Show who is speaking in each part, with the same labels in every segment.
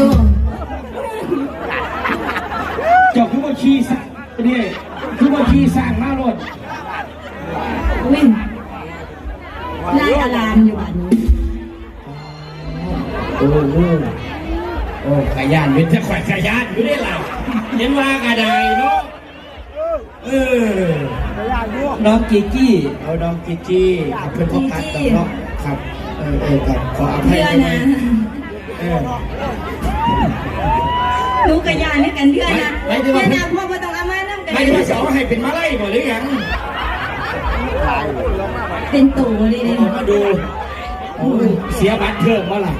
Speaker 1: มาจู
Speaker 2: เจ้าคือว่าขี้สั่งนี่คือว่าขี้สั่งมารถ
Speaker 1: วิ่งไล่อารามอยู่อันนี้
Speaker 2: โอ้โหโอ้ขยานเป็นจะข่อยขยานอยู่ได้ล่ะเห็นว่ากระไดเนาะเออน้องจีจี้เอาน้องจีจี้ครับเพื่อนพ่อคัดกับน้องครับ เออเออครับขออภัย
Speaker 1: เดือน
Speaker 2: ด้วย
Speaker 1: นะ
Speaker 2: นะเออ
Speaker 1: หนูกระยานให้กันเดือนนะเดือนนะพ่อมาต้องเอามานั่งกัน
Speaker 2: ไม่ได้มาสอนให้เป็นมาไล่บ่หรือยัง
Speaker 1: เป็นตู่เลยเนี่ย
Speaker 2: มาดูโอ้ยเสียบัตรเพิ่มเมื่อไหร่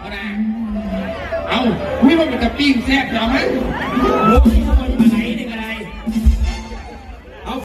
Speaker 2: เอานะเอาวิมันเป็นตะปิ้งแซ่บเหรอมั้ง